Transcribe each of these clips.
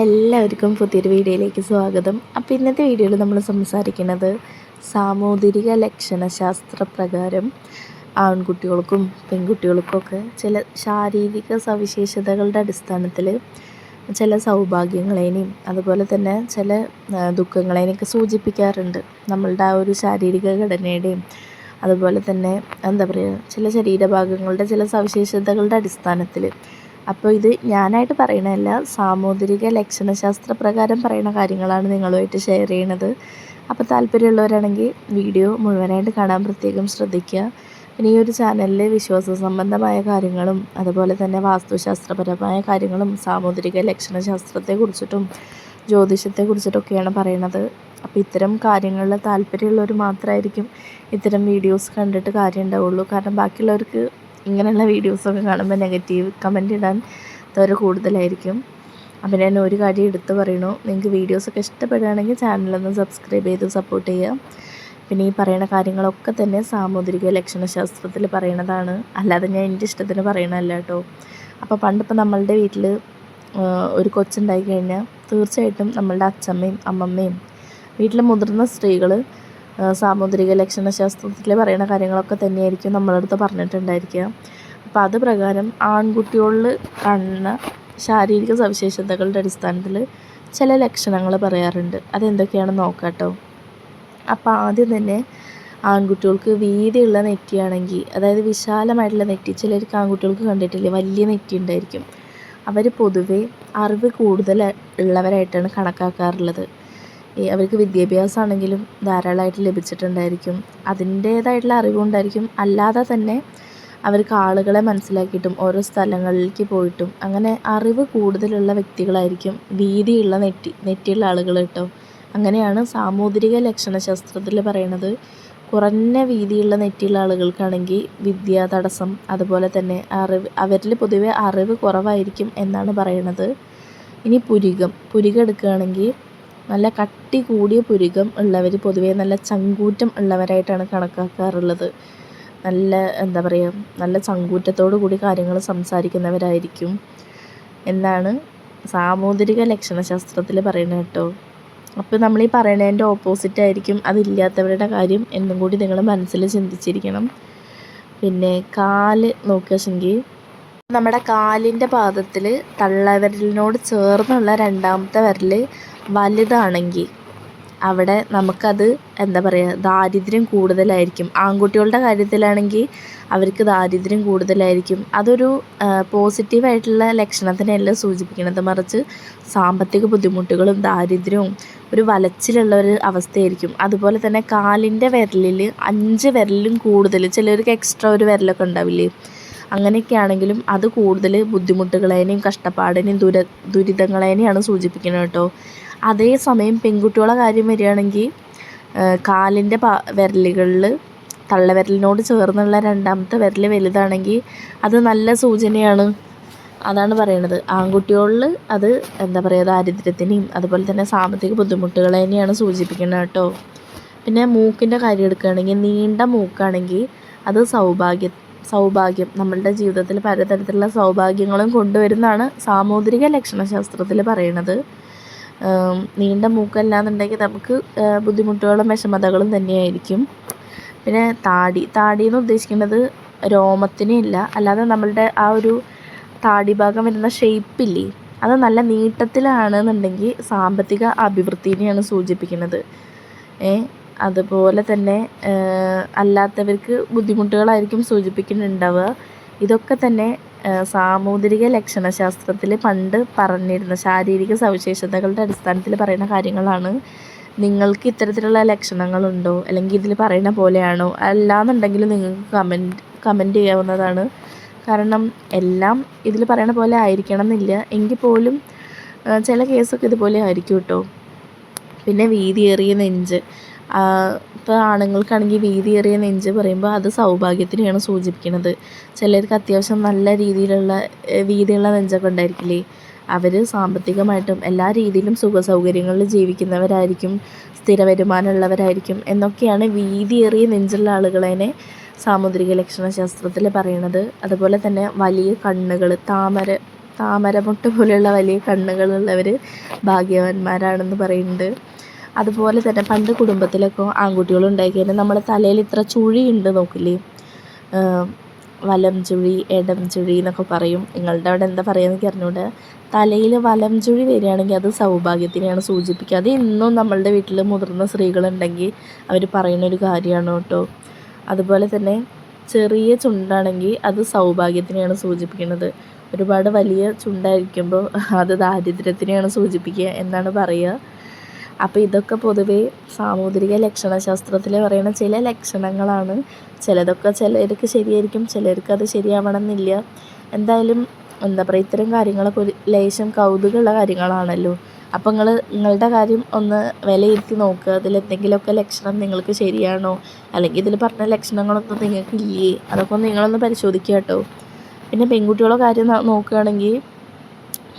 എല്ലാവർക്കും പുതിയൊരു വീഡിയോയിലേക്ക് സ്വാഗതം. അപ്പോൾ ഇന്നത്തെ വീഡിയോയിൽ നമ്മൾ സംസാരിക്കുന്നത് സാമൂതിരിക ലക്ഷണശാസ്ത്ര പ്രകാരം ആൺകുട്ടികൾക്കും പെൺകുട്ടികൾക്കൊക്കെ ചില ശാരീരിക സവിശേഷതകളുടെ അടിസ്ഥാനത്തിൽ ചില സൗഭാഗ്യങ്ങളേനെയും അതുപോലെ തന്നെ ചില ദുഃഖങ്ങളേനെയൊക്കെ സൂചിപ്പിക്കാറുണ്ട്. നമ്മളുടെ ആ ഒരു ശാരീരിക ഘടനയുടെയും അതുപോലെ തന്നെ എന്താ പറയുക ചില ശരീരഭാഗങ്ങളുടെ ചില സവിശേഷതകളുടെ അടിസ്ഥാനത്തിൽ അപ്പോൾ ഇത് ഞാനായിട്ട് പറയണതല്ല സാമൂതിരിക ലക്ഷണശാസ്ത്ര പ്രകാരം പറയുന്ന കാര്യങ്ങളാണ് നിങ്ങളുമായിട്ട് ഷെയർ ചെയ്യണത്. അപ്പോൾ താല്പര്യമുള്ളവരാണെങ്കിൽ വീഡിയോ മുഴുവനായിട്ട് കാണാൻ പ്രത്യേകം ശ്രദ്ധിക്കുക. പിന്നെ ഈ ഒരു ചാനലിൽ വിശ്വാസ സംബന്ധമായ കാര്യങ്ങളും അതുപോലെ തന്നെ വാസ്തുശാസ്ത്രപരമായ കാര്യങ്ങളും സാമൂതിരിക ലക്ഷണശാസ്ത്രത്തെക്കുറിച്ചിട്ടും ജ്യോതിഷത്തെക്കുറിച്ചിട്ടൊക്കെയാണ് പറയണത്. അപ്പോൾ ഇത്തരം കാര്യങ്ങളിൽ താല്പര്യമുള്ളവർ മാത്രമായിരിക്കും ഇത്തരം വീഡിയോസ് കണ്ടിട്ട് കാര്യം ഉണ്ടാവുള്ളൂ കാരണം ബാക്കിയുള്ളവർക്ക് ഇങ്ങനെയുള്ള വീഡിയോസൊക്കെ കാണുമ്പോൾ നെഗറ്റീവ് കമന്റ് ഇടാൻ ത്വര കൂടുതലായിരിക്കും. അപ്പം ഞാൻ ഒരു കാര്യം എടുത്ത് പറയണു നിങ്ങൾക്ക് വീഡിയോസൊക്കെ ഇഷ്ടപ്പെടുകയാണെങ്കിൽ ചാനലൊന്ന് സബ്സ്ക്രൈബ് ചെയ്ത് സപ്പോർട്ട് ചെയ്യുക. പിന്നെ ഈ പറയുന്ന കാര്യങ്ങളൊക്കെ തന്നെ സാമൂതിരിക ലക്ഷണശാസ്ത്രത്തിൽ പറയണതാണ് അല്ലാതെ ഞാൻ എന്റെ ഇഷ്ടത്തിന് പറയണതല്ല കേട്ടോ. അപ്പോൾ പണ്ടിപ്പോൾ നമ്മളുടെ വീട്ടിൽ ഒരു കൊച്ചുണ്ടായി കഴിഞ്ഞാൽ തീർച്ചയായിട്ടും നമ്മളുടെ അച്ഛമ്മയും അമ്മമ്മയും വീട്ടിലെ മുതിർന്ന സ്ത്രീകൾ സാമുദ്രിക ലക്ഷണശാസ്ത്രത്തിൽ പറയുന്ന കാര്യങ്ങളൊക്കെ തന്നെയായിരിക്കും നമ്മളടുത്ത് പറഞ്ഞിട്ടുണ്ടായിരിക്കുക. അപ്പോൾ അത് പ്രകാരം ആൺകുട്ടികളിൽ കാണുന്ന ശാരീരിക സവിശേഷതകളുടെ അടിസ്ഥാനത്തിൽ ചില ലക്ഷണങ്ങൾ പറയാറുണ്ട്. അതെന്തൊക്കെയാണെന്ന് നോക്കാം കേട്ടോ അപ്പോൾ ആദ്യം തന്നെ ആൺകുട്ടികൾക്ക് വീതിയുള്ള നെറ്റിയാണെങ്കിൽ അതായത് വിശാലമായിട്ടുള്ള നെറ്റി ചിലർക്ക് ആൺകുട്ടികൾക്ക് കണ്ടിട്ടില്ലേ വലിയ നെറ്റി ഉണ്ടായിരിക്കും. അവർ പൊതുവെ അറിവ് കൂടുതൽ ഉള്ളവരായിട്ടാണ് കണക്കാക്കാറുള്ളത്. അവർക്ക് വിദ്യാഭ്യാസമാണെങ്കിലും ധാരാളമായിട്ട് ലഭിച്ചിട്ടുണ്ടായിരിക്കും. അതിന്റേതായിട്ടുള്ള അറിവുണ്ടായിരിക്കും. അല്ലാതെ തന്നെ അവർക്ക് ആളുകളെ മനസ്സിലാക്കിയിട്ടും ഓരോ സ്ഥലങ്ങളിലേക്ക് പോയിട്ടും അങ്ങനെ അറിവ് കൂടുതലുള്ള വ്യക്തികളായിരിക്കും വീതിയുള്ള നെറ്റി നെറ്റിയുള്ള ആളുകൾ കേട്ടോ. അങ്ങനെയാണ് സാമൂതിരിക ലക്ഷണശാസ്ത്രത്തിൽ പറയണത് കുറഞ്ഞ വീതിയുള്ള നെറ്റിയുള്ള ആളുകൾക്കാണെങ്കിൽ വിദ്യാ തടസ്സം അതുപോലെ തന്നെ അറിവ് അവരിൽ പൊതുവെ അറിവ് കുറവായിരിക്കും എന്നാണ് പറയണത് ഇനി പുരികം പുരികം എടുക്കുകയാണെങ്കിൽ നല്ല കട്ടി കൂടിയ പുരുകം ഉള്ളവർ പൊതുവെ നല്ല ചങ്കൂറ്റം ഉള്ളവരായിട്ടാണ് കണക്കാക്കാറുള്ളത്. നല്ല എന്താ പറയുക നല്ല ചങ്കൂറ്റത്തോടു കൂടി കാര്യങ്ങൾ സംസാരിക്കുന്നവരായിരിക്കും. എന്നാണ് സാമൂതിരിക ലക്ഷണശാസ്ത്രത്തിൽ പറയുന്നത് കേട്ടോ. അപ്പോൾ നമ്മൾ ഈ പറയണതിന്റെ ഓപ്പോസിറ്റ് ആയിരിക്കും അതില്ലാത്തവരുടെ കാര്യം എന്നും കൂടി നിങ്ങൾ മനസ്സിൽ ചിന്തിച്ചിരിക്കണം. പിന്നെ കാൽ നോക്കുകയെങ്കിൽ നമ്മുടെ കാലിന്റെ പാദത്തിൽ തള്ളവിരലിനോട് ചേർന്നുള്ള രണ്ടാമത്തെ വിരൽ വലുതാണെങ്കിൽ അവിടെ നമുക്കത് എന്താ പറയുക ദാരിദ്ര്യം കൂടുതലായിരിക്കും. ആൺകുട്ടികളുടെ കാര്യത്തിലാണെങ്കിൽ അവർക്ക് ദാരിദ്ര്യം കൂടുതലായിരിക്കും. അതൊരു പോസിറ്റീവായിട്ടുള്ള ലക്ഷണത്തിനെയല്ല സൂചിപ്പിക്കുന്നത്. മറിച്ച് സാമ്പത്തിക ബുദ്ധിമുട്ടുകളും ദാരിദ്ര്യവും ഒരു വലച്ചിലുള്ള ഒരു അവസ്ഥയായിരിക്കും. അതുപോലെ തന്നെ കാലിന്റെ വിരലിൽ അഞ്ച് വിരലിലും കൂടുതൽ ചിലർക്ക് എക്സ്ട്രാ ഒരു വിരലൊക്കെ ഉണ്ടാവില്ലേ? അങ്ങനെയൊക്കെ ആണെങ്കിലും അത് കൂടുതൽ ബുദ്ധിമുട്ടുകളേനെയും കഷ്ടപ്പാടിനെയും ദുര ദുരിതങ്ങളേനെയാണ് സൂചിപ്പിക്കുന്നത് കേട്ടോ. അതേസമയം പെൺകുട്ടികളെ കാര്യം വരികയാണെങ്കിൽ കാലിന്റെ പ വിരലുകളിൽ തള്ളവിരലിനോട് ചേർന്നുള്ള രണ്ടാമത്തെ വിരൽ വലുതാണെങ്കിൽ അത് നല്ല സൂചനയാണ്. അതാണ് പറയണത്. ആൺകുട്ടികളിൽ അത് എന്താ പറയുക ദാരിദ്ര്യത്തിനെയും അതുപോലെ തന്നെ സാമ്പത്തിക ബുദ്ധിമുട്ടുകളെ തന്നെയാണ് സൂചിപ്പിക്കുന്നത് കേട്ടോ. പിന്നെ മൂക്കിന്റെ കാര്യം എടുക്കുകയാണെങ്കിൽ നീണ്ട മൂക്കാണെങ്കിൽ അത് സൗഭാഗ്യ സൗഭാഗ്യം നമ്മളുടെ ജീവിതത്തിൽ പലതരത്തിലുള്ള സൗഭാഗ്യങ്ങളും കൊണ്ടുവരുന്നതാണ് സാമൂതിരിക ലക്ഷണശാസ്ത്രത്തിൽ പറയണത് നീണ്ട മൂക്കല്ലാന്നുണ്ടെങ്കിൽ നമുക്ക് ബുദ്ധിമുട്ടുകളും വിഷമതകളും തന്നെയായിരിക്കും. പിന്നെ താടി താടി എന്ന് ഉദ്ദേശിക്കുന്നത് രോമത്തിനില്ല അല്ലാതെ നമ്മളുടെ ആ ഒരു താടി ഭാഗം വരുന്ന ഷേപ്പില്ലേ അത് നല്ല നീട്ടത്തിലാണെന്നുണ്ടെങ്കിൽ സാമ്പത്തിക അഭിവൃദ്ധിനെയാണ് സൂചിപ്പിക്കുന്നത്. അതുപോലെ തന്നെ അല്ലാത്തവർക്ക് ബുദ്ധിമുട്ടുകളായിരിക്കും സൂചിപ്പിക്കുന്നുണ്ടാവുക. ഇതൊക്കെ തന്നെ സാമൂതിരിക ലക്ഷണശാസ്ത്രത്തിൽ പണ്ട് പറഞ്ഞിരുന്ന ശാരീരിക സവിശേഷതകളുടെ അടിസ്ഥാനത്തിൽ പറയുന്ന കാര്യങ്ങളാണ്. നിങ്ങൾക്ക് ഇത്തരത്തിലുള്ള ലക്ഷണങ്ങളുണ്ടോ? അല്ലെങ്കിൽ ഇതിൽ പറയുന്ന പോലെയാണോ? അല്ലാന്നുണ്ടെങ്കിൽ നിങ്ങൾക്ക് കമന്റ് കമന്റ് ചെയ്യാവുന്നതാണ്. കാരണം എല്ലാം ഇതിൽ പറയണ പോലെ ആയിരിക്കണം എന്നില്ല എങ്കിൽ പോലും ചില കേസൊക്കെ ഇതുപോലെ ആയിരിക്കും കേട്ടോ. പിന്നെ വീതിയേറിയ നെഞ്ച്. ഇപ്പോൾ ആണുങ്ങൾക്കാണെങ്കിൽ വീതിയേറിയ നെഞ്ച് പറയുമ്പോൾ അത് സൗഭാഗ്യത്തിനെയാണ് സൂചിപ്പിക്കുന്നത് ചിലർക്ക് അത്യാവശ്യം നല്ല രീതിയിലുള്ള വീതിയുള്ള നെഞ്ചൊക്കെ ഉണ്ടായിരിക്കില്ലേ? അവർ സാമ്പത്തികമായിട്ടും എല്ലാ രീതിയിലും സുഖ സൗകര്യങ്ങളിൽ ജീവിക്കുന്നവരായിരിക്കും സ്ഥിര വരുമാനമുള്ളവരായിരിക്കും എന്നൊക്കെയാണ് വീതിയേറിയ നെഞ്ചുള്ള ആളുകളെ സാമുദ്രിക ലക്ഷണശാസ്ത്രത്തിൽ പറയണത്. അതുപോലെ തന്നെ വലിയ കണ്ണുകൾ താമര താമരമുട്ട പോലെയുള്ള വലിയ കണ്ണുകളുള്ളവർ ഭാഗ്യവാന്മാരാണെന്ന് പറയുന്നുണ്ട്. അതുപോലെ തന്നെ പണ്ട് കുടുംബത്തിലൊക്കെ ആൺകുട്ടികൾ കഴിഞ്ഞാൽ നമ്മുടെ തലയിൽ ഇത്ര ചുഴിയുണ്ട് നോക്കില്ലേ? വലം ചുഴി ഇടം ചുഴി എന്നൊക്കെ പറയും. നിങ്ങളുടെ അവിടെ എന്താ പറയുക എനിക്ക് അറിഞ്ഞൂടെ തലയിൽ വലം ചുഴി വരികയാണെങ്കിൽ അത് സൗഭാഗ്യത്തിനെയാണ് സൂചിപ്പിക്കുക. അത് ഇന്നും നമ്മളുടെ വീട്ടിൽ മുതിർന്ന സ്ത്രീകളുണ്ടെങ്കിൽ അവർ പറയുന്ന ഒരു കാര്യമാണ് കേട്ടോ. അതുപോലെ തന്നെ ചെറിയ ചുണ്ടാണെങ്കിൽ അത് സൗഭാഗ്യത്തിനെയാണ് സൂചിപ്പിക്കുന്നത്. ഒരുപാട് വലിയ ചുണ്ടായിരിക്കുമ്പോൾ അത് ദാരിദ്ര്യത്തിനെയാണ് സൂചിപ്പിക്കുക എന്നാണ് പറയുക. അപ്പോൾ ഇതൊക്കെ പൊതുവേ സാമൂതിരിക ലക്ഷണശാസ്ത്രത്തിൽ പറയുന്ന ചില ലക്ഷണങ്ങളാണ്. ചിലതൊക്കെ ചിലർക്ക് ശരിയായിരിക്കും ചിലർക്ക് അത് ശരിയാവണമെന്നില്ല. എന്തായാലും എന്താ പറയുക ഇത്തരം കാര്യങ്ങളൊക്കെ ഒരു ലേശം കൗതുകമുള്ള കാര്യങ്ങളാണല്ലോ. അപ്പോൾ നിങ്ങൾ നിങ്ങളുടെ കാര്യം ഒന്ന് വിലയിരുത്തി നോക്കുക അതിൽ എന്തെങ്കിലുമൊക്കെ ലക്ഷണം നിങ്ങൾക്ക് ശരിയാണോ? അല്ലെങ്കിൽ ഇതിൽ പറഞ്ഞ ലക്ഷണങ്ങളൊന്നും നിങ്ങൾക്ക് ഇല്ലേ അതൊക്കെ നിങ്ങളൊന്ന് പരിശോധിക്കുക കേട്ടോ. പിന്നെ പെൺകുട്ടികളുടെ കാര്യം നോക്കുകയാണെങ്കിൽ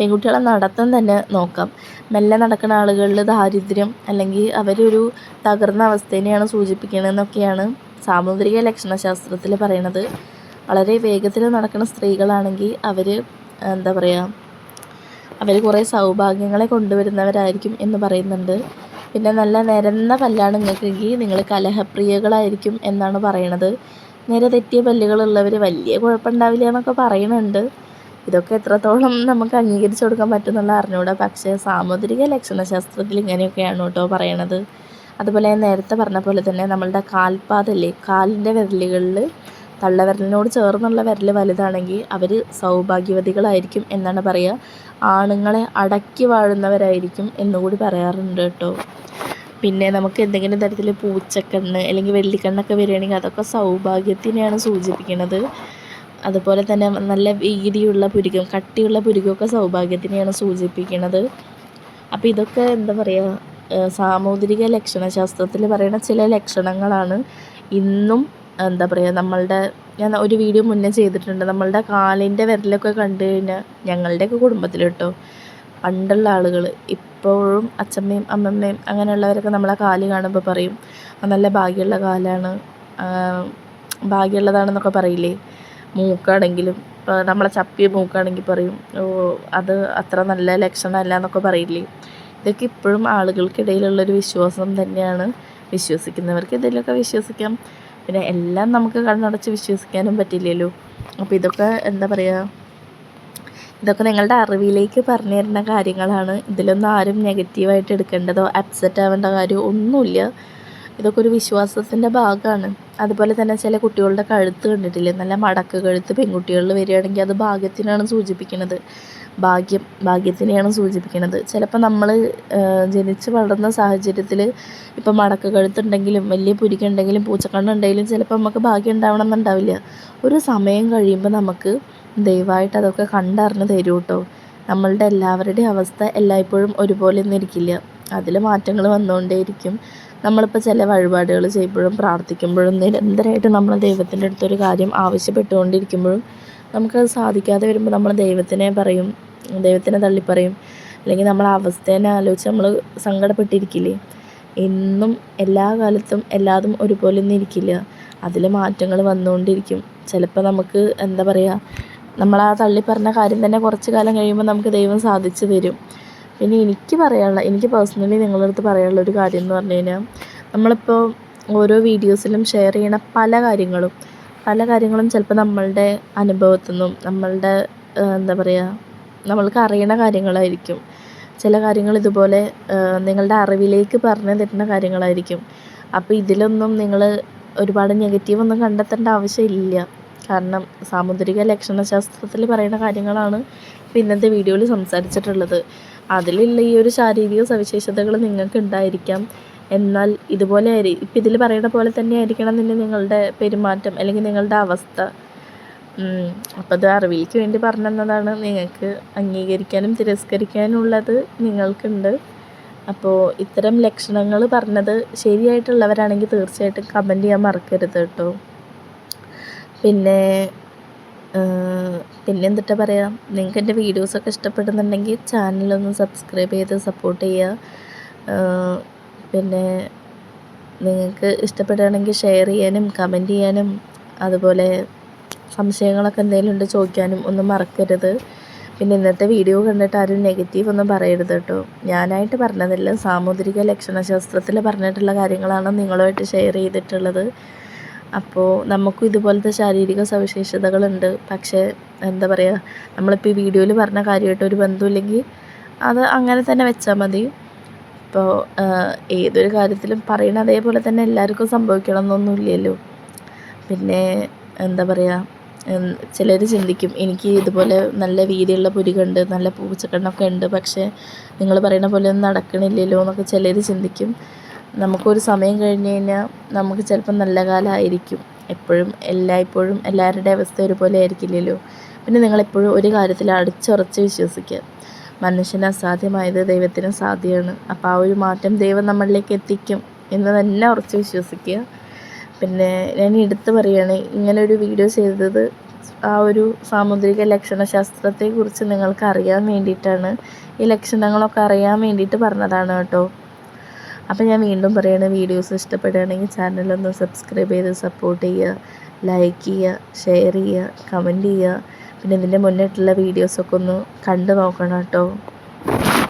പെൺകുട്ടികളെ നടത്തം തന്നെ നോക്കാം. മെല്ലെ നടക്കുന്ന ആളുകളിൽ ദാരിദ്ര്യം അല്ലെങ്കിൽ അവരൊരു തകർന്ന അവസ്ഥേനെയാണ് സൂചിപ്പിക്കണതെന്നൊക്കെയാണ് സാമുദ്രിക ലക്ഷണശാസ്ത്രത്തിൽ പറയണത്. വളരെ വേഗത്തിൽ നടക്കുന്ന സ്ത്രീകളാണെങ്കിൽ അവർ എന്താ പറയുക അവർ കുറേ സൗഭാഗ്യങ്ങളെ കൊണ്ടുവരുന്നവരായിരിക്കും എന്ന് പറയുന്നുണ്ട്. പിന്നെ നല്ല നിരന്ന പല്ലാണ് നിങ്ങൾ കലഹപ്രിയകളായിരിക്കും എന്നാണ് പറയണത്. നേരെ തെറ്റിയ പല്ലുകളുള്ളവർ വലിയ കുഴപ്പമുണ്ടാവില്ല എന്നൊക്കെ പറയുന്നുണ്ട് ഇതൊക്കെ എത്രത്തോളം നമുക്ക് അംഗീകരിച്ചു കൊടുക്കാൻ പറ്റുന്നുള്ള അറിഞ്ഞുകൂടാ പക്ഷേ സാമുദ്രിക ലക്ഷണശാസ്ത്രത്തിൽ ഇങ്ങനെയൊക്കെയാണ് കേട്ടോ പറയണത്. അതുപോലെ നേരത്തെ പറഞ്ഞ പോലെ തന്നെ നമ്മളുടെ കാൽപാതല്ലേ കാലിന്റെ വിരലുകളിൽ തള്ളവിരലിനോട് ചേർന്നുള്ള വിരൽ വലുതാണെങ്കിൽ അവർ സൗഭാഗ്യവതികളായിരിക്കും എന്നാണ് പറയുക. ആണുങ്ങളെ അടക്കി വാഴുന്നവരായിരിക്കും എന്നുകൂടി പറയാറുണ്ട് കേട്ടോ. പിന്നെ നമുക്ക് എന്തെങ്കിലും തരത്തിൽ പൂച്ചക്കണ്ണ് അല്ലെങ്കിൽ വെള്ളിക്കണ്ണൊക്കെ വരികയാണെങ്കിൽ അതൊക്കെ സൗഭാഗ്യത്തിനെയാണ് സൂചിപ്പിക്കുന്നത് അതുപോലെ തന്നെ നല്ല വീതിയുള്ള പുരുകം കട്ടിയുള്ള പുരുകമൊക്കെ സൗഭാഗ്യത്തിനെയാണ് സൂചിപ്പിക്കുന്നത്. അപ്പോൾ ഇതൊക്കെ എന്താ പറയുക സാമൂതിരിക ലക്ഷണശാസ്ത്രത്തിൽ പറയുന്ന ചില ലക്ഷണങ്ങളാണ്. ഇന്നും എന്താ പറയുക നമ്മളുടെ ഞാൻ ഒരു വീഡിയോ മുന്നേ ചെയ്തിട്ടുണ്ട്. നമ്മളുടെ കാലിന്റെ വിരലൊക്കെ കണ്ടു കഴിഞ്ഞാൽ ഞങ്ങളുടെയൊക്കെ കുടുംബത്തിൽ കേട്ടോ പണ്ടുള്ള ആളുകൾ ഇപ്പോഴും അച്ഛമ്മയും അമ്മമ്മയും അങ്ങനെയുള്ളവരൊക്കെ നമ്മളെ കാൽ കാണുമ്പോൾ പറയും നല്ല ഭാഗ്യമുള്ള കാലാണ് ഭാഗ്യമുള്ളതാണെന്നൊക്കെ പറയില്ലേ? മൂക്കാണെങ്കിലും ഇപ്പോൾ നമ്മളെ ചപ്പിയ മൂക്കാണെങ്കിൽ പറയും ഓ അത് അത്ര നല്ല ലക്ഷണമല്ല എന്നൊക്കെ പറയില്ലേ? ഇതൊക്കെ ഇപ്പോഴും ആളുകൾക്കിടയിലുള്ളൊരു വിശ്വാസം തന്നെയാണ്. വിശ്വസിക്കുന്നവർക്ക് ഇതിലൊക്കെ വിശ്വസിക്കാം. പിന്നെ എല്ലാം നമുക്ക് കണ്ണടച്ച് വിശ്വസിക്കാനും പറ്റില്ലല്ലോ. അപ്പോൾ ഇതൊക്കെ എന്താ പറയുക ഇതൊക്കെ നിങ്ങളുടെ അറിവിലേക്ക് പറഞ്ഞു തരുന്ന കാര്യങ്ങളാണ്. ഇതിലൊന്നും ആരും നെഗറ്റീവായിട്ട് എടുക്കേണ്ടതോ അപ്സെറ്റ് ആവേണ്ട കാര്യമോ ഒന്നുമില്ല. ഇതൊക്കെ ഒരു വിശ്വാസത്തിന്റെ ഭാഗമാണ്. അതുപോലെ തന്നെ ചില കുട്ടികളുടെ കഴുത്ത് കണ്ടിട്ടില്ലേ? നല്ല മടക്ക് കഴുത്ത് പെൺകുട്ടികളിൽ വരികയാണെങ്കിൽ അത് ഭാഗ്യത്തിനാണ് സൂചിപ്പിക്കുന്നത്. ഭാഗ്യം ഭാഗ്യത്തിനെയാണ് സൂചിപ്പിക്കുന്നത്. ചിലപ്പോൾ നമ്മൾ ജനിച്ച് വളർന്ന സാഹചര്യത്തിൽ ഇപ്പം മടക്ക് കഴുത്തുണ്ടെങ്കിലും വലിയ പുരിക്കുണ്ടെങ്കിലും പൂച്ചക്കണ്ണുണ്ടെങ്കിലും ചിലപ്പോൾ നമുക്ക് ഭാഗ്യം ഉണ്ടാവണം എന്നുണ്ടാവില്ല. ഒരു സമയം കഴിയുമ്പോൾ നമുക്ക് ദയവായിട്ട് അതൊക്കെ കണ്ടറിഞ്ഞ് തരൂ കേട്ടോ നമ്മളുടെ എല്ലാവരുടെയും അവസ്ഥ എല്ലായ്പ്പോഴും ഒരുപോലെ ഒന്നും ഇരിക്കില്ല അതിൽ മാറ്റങ്ങൾ വന്നുകൊണ്ടേയിരിക്കും നമ്മളിപ്പോൾ ചില വഴിപാടുകൾ ചെയ്യുമ്പോഴും പ്രാർത്ഥിക്കുമ്പോഴും നിരന്തരമായിട്ട് നമ്മൾ ദൈവത്തിന്റെ അടുത്തൊരു കാര്യം ആവശ്യപ്പെട്ടുകൊണ്ടിരിക്കുമ്പോഴും നമുക്കത് സാധിക്കാതെ വരുമ്പോൾ നമ്മൾ ദൈവത്തിനെ പറയും ദൈവത്തിനെ തള്ളിപ്പറയും. അല്ലെങ്കിൽ നമ്മളെ അവസ്ഥേനെ ആലോചിച്ച് നമ്മൾ സങ്കടപ്പെട്ടിരിക്കില്ലേ? എന്നും എല്ലാ കാലത്തും എല്ലാതും ഒരുപോലെ ഒന്നും ഇരിക്കില്ല. അതിൽ മാറ്റങ്ങൾ വന്നുകൊണ്ടിരിക്കും. ചിലപ്പോൾ നമുക്ക് എന്താ പറയുക നമ്മൾ ആ തള്ളി പറഞ്ഞ കാര്യം തന്നെ കുറച്ച് കാലം കഴിയുമ്പോൾ നമുക്ക് ദൈവം സാധിച്ചു തരും. പിന്നെ എനിക്ക് പറയാനുള്ള എനിക്ക് പേഴ്സണലി നിങ്ങളുടെ അടുത്ത് പറയാനുള്ള ഒരു കാര്യം എന്ന് പറഞ്ഞു കഴിഞ്ഞാൽ നമ്മളിപ്പോൾ ഓരോ വീഡിയോസിലും ഷെയർ ചെയ്യണ പല കാര്യങ്ങളും പല കാര്യങ്ങളും ചിലപ്പോൾ നമ്മളുടെ അനുഭവത്തിൽ നിന്നും നമ്മളുടെ എന്താ പറയുക നമ്മൾക്ക് അറിയണ കാര്യങ്ങളായിരിക്കും. ചില കാര്യങ്ങൾ ഇതുപോലെ നിങ്ങളുടെ അറിവിലേക്ക് പറഞ്ഞു തരുന്ന കാര്യങ്ങളായിരിക്കും. അപ്പോൾ ഇതിലൊന്നും നിങ്ങൾ ഒരുപാട് നെഗറ്റീവ് ഒന്നും കണ്ടെത്തേണ്ട ആവശ്യമില്ല. കാരണം സാമുദ്രിക ലക്ഷണശാസ്ത്രത്തിൽ പറയുന്ന കാര്യങ്ങളാണ് ഇന്നത്തെ വീഡിയോയിൽ സംസാരിച്ചിട്ടുള്ളത്. അതിലുള്ള ഈ ഒരു ശാരീരിക സവിശേഷതകൾ നിങ്ങൾക്ക് ഉണ്ടായിരിക്കാം. എന്നാൽ ഇതുപോലെ ഇപ്പം ഇതിൽ പറയുന്ന പോലെ തന്നെ ആയിരിക്കണം തന്നെ നിങ്ങളുടെ പെരുമാറ്റം അല്ലെങ്കിൽ നിങ്ങളുടെ അവസ്ഥ. അപ്പോൾ അത് അറിവിലേക്ക് വേണ്ടി പറഞ്ഞെന്നതാണ് നിങ്ങൾക്ക് അംഗീകരിക്കാനും തിരസ്കരിക്കാനും ഉള്ളത് നിങ്ങൾക്കുണ്ട്. അപ്പോൾ ഇത്തരം ലക്ഷണങ്ങൾ പറഞ്ഞത് ശരിയായിട്ടുള്ളവരാണെങ്കിൽ തീർച്ചയായിട്ടും കമന്റ് ചെയ്യാൻ മറക്കരുത് കേട്ടോ. പിന്നെ പിന്നെ എന്തിട്ടാ പറയുക നിങ്ങൾക്ക് എന്റെ വീഡിയോസൊക്കെ ഇഷ്ടപ്പെടുന്നുണ്ടെങ്കിൽ ചാനലൊന്ന് സബ്സ്ക്രൈബ് ചെയ്ത് സപ്പോർട്ട് ചെയ്യുക പിന്നെ നിങ്ങൾക്ക് ഇഷ്ടപ്പെടുകയാണെങ്കിൽ ഷെയർ ചെയ്യാനും കമന്റ് ചെയ്യാനും അതുപോലെ സംശയങ്ങളൊക്കെ എന്തെങ്കിലും ഉണ്ട് ചോദിക്കാനും ഒന്നും മറക്കരുത്. പിന്നെ ഇന്നത്തെ വീഡിയോ കണ്ടിട്ട് ആരും നെഗറ്റീവ് ഒന്നും പറയരുത് കേട്ടോ. ഞാനായിട്ട് പറഞ്ഞതല്ല സാമുദ്രിക ലക്ഷണശാസ്ത്രത്തിൽ പറഞ്ഞിട്ടുള്ള കാര്യങ്ങളാണ് നിങ്ങളുമായിട്ട് ഷെയർ ചെയ്തിട്ടുള്ളത്. അപ്പോൾ നമുക്കും ഇതുപോലത്തെ ശാരീരിക സവിശേഷതകളുണ്ട്. പക്ഷേ എന്താ പറയുക നമ്മളിപ്പോൾ ഈ വീഡിയോയിൽ പറഞ്ഞ കാര്യമായിട്ട് ഒരു ബന്ധമില്ലെങ്കിൽ അത് അങ്ങനെ തന്നെ വെച്ചാൽ മതി. ഇപ്പോൾ ഏതൊരു കാര്യത്തിലും പറയണ അതേപോലെ തന്നെ എല്ലാവർക്കും സംഭവിക്കണം എന്നൊന്നുമില്ലല്ലോ പിന്നെ എന്താ പറയുക ചിലർ ചിന്തിക്കും എനിക്ക് ഇതുപോലെ നല്ല വീതിയുള്ള പുരികുണ്ട് നല്ല പൂച്ചക്കണ്ണൊക്കെ ഉണ്ട് പക്ഷേ നിങ്ങൾ പറയുന്ന പോലെ ഒന്നും നടക്കണില്ലല്ലോ എന്നൊക്കെ ചിലർ ചിന്തിക്കും. നമുക്കൊരു സമയം കഴിഞ്ഞ് കഴിഞ്ഞാൽ നമുക്ക് ചിലപ്പം നല്ല കാലമായിരിക്കും എപ്പോഴും എല്ലായ്പ്പോഴും എല്ലാവരുടെ അവസ്ഥ ഒരുപോലെ ആയിരിക്കില്ലല്ലോ. പിന്നെ നിങ്ങളെപ്പോഴും ഒരു കാര്യത്തിൽ അടിച്ചുറച്ച് വിശ്വസിക്കുക മനുഷ്യന് അസാധ്യമായത് ദൈവത്തിന് സാധ്യമാണ്. അപ്പോൾ ആ ഒരു മാറ്റം ദൈവം നമ്മളിലേക്ക് എത്തിക്കും എന്ന് തന്നെ ഉറച്ച് വിശ്വസിക്കുക പിന്നെ ഞാൻ എടുത്തു പറയുകയാണ് ഇങ്ങനെ ഒരു വീഡിയോ ചെയ്തത് ആ ഒരു സാമുദ്രിക ലക്ഷണശാസ്ത്രത്തെക്കുറിച്ച് നിങ്ങൾക്ക് അറിയാൻ വേണ്ടിയിട്ടാണ്. ഈ ലക്ഷണങ്ങളൊക്കെ അറിയാൻ വേണ്ടിയിട്ട് പറഞ്ഞതാണ് കേട്ടോ. അപ്പോൾ ഞാൻ വീണ്ടും പറയുകയാണ് വീഡിയോസ് ഇഷ്ടപ്പെടുകയാണെങ്കിൽ ചാനലൊന്ന് സബ്സ്ക്രൈബ് ചെയ്ത് സപ്പോർട്ട് ചെയ്യുക ലൈക്ക് ചെയ്യുക ഷെയർ ചെയ്യുക കമന്റ് ചെയ്യുക. പിന്നെ ഇതിന്റെ മുന്നിട്ടുള്ള വീഡിയോസൊക്കെ ഒന്ന് കണ്ടു നോക്കണം കേട്ടോ.